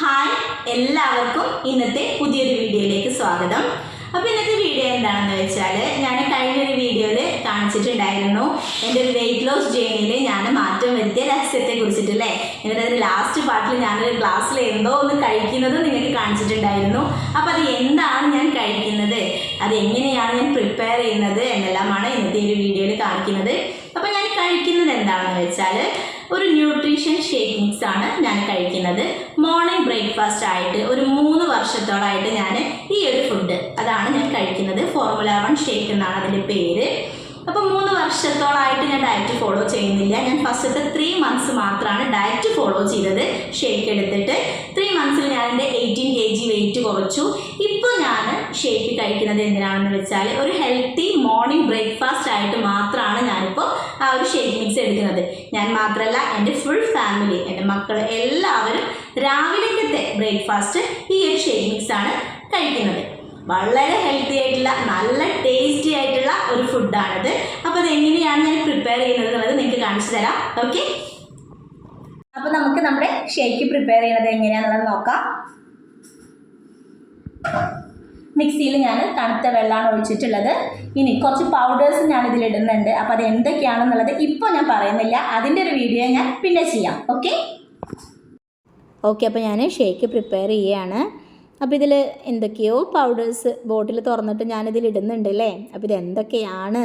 Hi എല്ലാവർക്കും ഇന്നത്തെ പുതിയൊരു വീഡിയോയിലേക്ക് സ്വാഗതം. അപ്പോൾ ഇന്നത്തെ വീഡിയോ എന്താണെന്ന് വെച്ചാൽ ഞാൻ കഴിഞ്ഞൊരു വീഡിയോയിൽ കാണിച്ചിട്ടുണ്ടായിരുന്നു. എന്റെ ഒരു വെയിറ്റ് ലോസ് ജേണിയിൽ ഞാൻ മാറ്റം വരുത്തിയ രഹസ്യത്തെ കുറിച്ചിട്ടല്ലേ? എന്നിട്ട് അതിന്റെ ലാസ്റ്റ് പാർട്ടിൽ ഞാനൊരു ഗ്ലാസ്സിൽ എന്തോ ഒന്ന് കഴിക്കുന്നത് നിങ്ങൾക്ക് കാണിച്ചിട്ടുണ്ടായിരുന്നു. അപ്പോൾ അത് എന്താണ് ഞാൻ കഴിക്കുന്നത്? അത് എങ്ങനെയാണ് ഞാൻ പ്രിപ്പയർ ചെയ്യുന്നത്? എന്നെല്ലാമാണ് ഇന്നത്തെ ഈ ഒരു വീഡിയോയിൽ കാണിക്കുന്നത്. അപ്പോൾ ഞാൻ കഴിക്കുന്നത് എന്താണെന്ന് വെച്ചാൽ ഒരു ന്യൂട്രീഷൻ ഷേക്ക് മിക്സ് ആണ് ഞാൻ കഴിക്കുന്നത്. മോർണിംഗ് ബ്രേക്ക്ഫാസ്റ്റ് ആയിട്ട് ഒരു മൂന്ന് വർഷത്തോളായിട്ട് ഞാൻ ഈ ഒരു ഫുഡ് അതാണ് ഞാൻ കഴിക്കുന്നത്. ഫോർമുല വൺ ഷേക്ക് എന്നാണ് അതിന്റെ പേര്. അപ്പോൾ മൂന്ന് വർഷത്തോളായിട്ട് ഞാൻ ഡയറ്റ് ഫോളോ ചെയ്യുന്നില്ല. ഞാൻ ഫസ്റ്റത്തെ ത്രീ മന്ത്സ് മാത്രമാണ് ഡയറ്റ് ഫോളോ ചെയ്തത് ഷേക്ക് എടുത്തിട്ട്. ത്രീ മന്ത്സിൽ ഞാൻ എന്റെ എയ്റ്റീൻ കെ ജി വെയിറ്റ് കുറച്ചു. ഇപ്പോൾ ഞാൻ ഷേക്ക് കഴിക്കുന്നത് എന്തിനാണെന്ന് വെച്ചാൽ ഒരു ഹെൽത്തി മോർണിംഗ് ബ്രേക്ക്ഫാസ്റ്റ് ആയിട്ട് ആ ഒരു ഷേക്ക് മിക്സ് എടുക്കുന്നത്. ഞാൻ മാത്രമല്ല എന്റെ ഫുൾ ഫാമിലി എന്റെ മക്കൾ എല്ലാവരും രാവിലത്തെ ബ്രേക്ക്ഫാസ്റ്റ് ഈ ഒരു ഷേക്ക് മിക്സ് ആണ് കഴിക്കുന്നത്. വളരെ ഹെൽത്തി ആയിട്ടുള്ള നല്ല ടേസ്റ്റി ആയിട്ടുള്ള ഒരു ഫുഡാണിത് അപ്പോൾ അത് എങ്ങനെയാണ് ഞാൻ പ്രിപ്പയർ ചെയ്യുന്നത് എന്നുള്ളത് നിങ്ങൾക്ക് കാണിച്ചു തരാം. ഓക്കെ അപ്പോൾ നമുക്ക് നമ്മുടെ ഷേക്ക് പ്രിപ്പയർ ചെയ്യുന്നത് എങ്ങനെയാണെന്നുള്ളത് നോക്കാം. മിക്സിയിൽ ഞാൻ തണുത്ത വെള്ളമാണ് ഒഴിച്ചിട്ടുള്ളത്. ഇനി കുറച്ച് പൗഡേഴ്സ് ഞാൻ ഇതിൽ ഇടുന്നുണ്ട് അപ്പോൾ അത് എന്തൊക്കെയാണെന്നുള്ളത് ഇപ്പോൾ ഞാൻ പറയുന്നില്ല. അതിന്റെ ഒരു വീഡിയോ ഞാൻ പിന്നെ ചെയ്യാം. ഓക്കെ ഓക്കെ അപ്പോൾ ഞാൻ ഷേക്ക് പ്രിപ്പയർ ചെയ്യുകയാണ് അപ്പോൾ ഇതിൽ എന്തൊക്കെയോ പൗഡേഴ്സ് ബോട്ടിൽ തുറന്നിട്ട് ഞാനിതിൽ ഇടുന്നുണ്ട് അല്ലേ അപ്പോൾ ഇത് എന്തൊക്കെയാണ്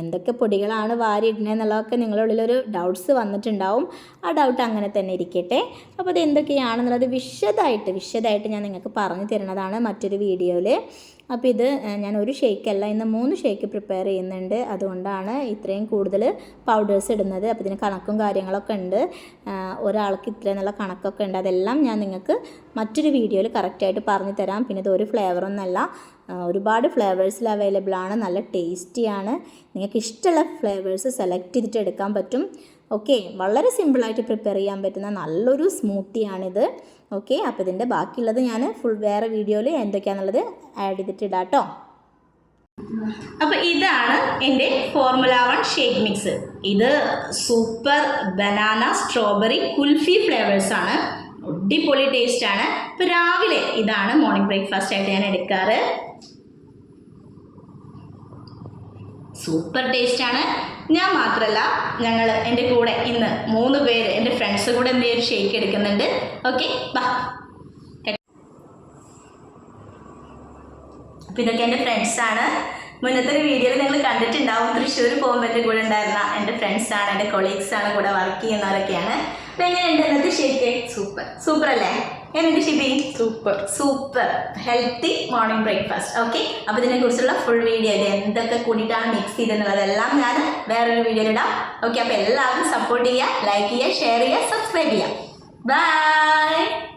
എന്തൊക്കെ പൊടികളാണ് വാരി ഇടുന്നതെന്നുള്ളതൊക്കെ നിങ്ങളുടെ ഉള്ളിലൊരു ഡൗട്ട്സ് വന്നിട്ടുണ്ടാവും. ആ ഡൗട്ട് അങ്ങനെ തന്നെ ഇരിക്കട്ടെ. അപ്പോൾ അത് എന്തൊക്കെയാണെന്നുള്ളത് വിശദമായിട്ട് വിശദമായിട്ട് ഞാൻ നിങ്ങൾക്ക് പറഞ്ഞു തരുന്നതാണ് മറ്റൊരു വീഡിയോയിൽ അപ്പോൾ ഇത് ഞാൻ ഒരു ഷേക്കല്ല ഇന്ന് മൂന്ന് ഷേക്ക് പ്രിപ്പയർ ചെയ്യുന്നുണ്ട്. അതുകൊണ്ടാണ് ഇത്രയും കൂടുതൽ പൗഡേഴ്സ് ഇടുന്നത്. അപ്പോൾ ഇതിന് കണക്കും കാര്യങ്ങളൊക്കെ ഉണ്ട്. ഒരാൾക്ക് ഇത്ര എന്നുള്ള കണക്കൊക്കെ ഉണ്ട്. അതെല്ലാം ഞാൻ നിങ്ങൾക്ക് മറ്റൊരു വീഡിയോയിൽ കറക്റ്റായിട്ട് പറഞ്ഞു തരാം. പിന്നെ ഇത് ഒരു ഫ്ലേവറൊന്നല്ല ഒരുപാട് ഫ്ലേവേഴ്സിൽ അവൈലബിൾ ആണ്. നല്ല ടേസ്റ്റിയാണ് നിങ്ങൾക്ക് ഇഷ്ടമുള്ള ഫ്ലേവേഴ്സ് സെലക്ട് ചെയ്തിട്ട് എടുക്കാൻ പറ്റും. ഓക്കെ വളരെ സിമ്പിളായിട്ട് പ്രിപ്പയർ ചെയ്യാൻ പറ്റുന്ന നല്ലൊരു സ്മൂത്തിയാണിത് ഓക്കെ അപ്പോൾ ഇതിന്റെ ബാക്കിയുള്ളത് ഞാൻ ഫുൾ വേറെ വീഡിയോയിൽ എന്തൊക്കെയാണെന്നുള്ളത് ആഡ് ചെയ്തിട്ട് ഇടാം കേട്ടോ അപ്പോൾ ഇതാണ് എന്റെ ഫോർമുല വൺ ഷേക്ക് മിക്സ് ഇത് super banana strawberry kulfi flavours ആണ്. അടിപൊളി ടേസ്റ്റ് ആണ്. ഇപ്പോൾ രാവിലെ ഇതാണ് മോർണിംഗ് ബ്രേക്ക്ഫാസ്റ്റ് ആയിട്ട് ഞാൻ എടുക്കാറ്. സൂപ്പർ ടേസ്റ്റ് ആണ്. ഞാൻ മാത്രമല്ല ഞങ്ങൾ എന്റെ കൂടെ ഇന്ന് മൂന്ന് പേര് എന്റെ ഫ്രണ്ട്സ് കൂടെ എന്തെങ്കിലും ഷേക്ക് എടുക്കുന്നുണ്ട്. ഓക്കെ ബാ. അപ്പോൾ ഇതൊക്കെ എന്റെ ഫ്രണ്ട്സാണ് മുന്നത്തെ ഒരു വീഡിയോയിൽ നിങ്ങൾ കണ്ടിട്ടുണ്ടാവും. തൃശ്ശൂർ പോകുമ്പോൾ എന്റെ കൂടെ ഉണ്ടായിരുന്ന എന്റെ ഫ്രണ്ട്സാണ് എന്റെ കൊളീഗ്സാണ് കൂടെ വർക്ക് ചെയ്യുന്നവരൊക്കെയാണ്. അപ്പം എങ്ങനെയുണ്ട്? എന്നത് ശരിക്ക്? സൂപ്പർ സൂപ്പർ അല്ലേ? എങ്ങനെയുണ്ട് Shibi super super healthy morning breakfast okay അപ്പോൾ ഇതിനെക്കുറിച്ചുള്ള ഫുൾ വീഡിയോ അല്ലേ എന്തൊക്കെ കൂടിയിട്ടാണ് മിക്സ് ചെയ്തെന്നുള്ളതെല്ലാം ഞാൻ വേറൊരു വീഡിയോയിൽ ഇടാം. ഓക്കെ അപ്പോൾ എല്ലാവരും സപ്പോർട്ട് ചെയ്യുക ലൈക്ക് ചെയ്യുക ഷെയർ ചെയ്യുക സബ്സ്ക്രൈബ് ചെയ്യുക. ബൈ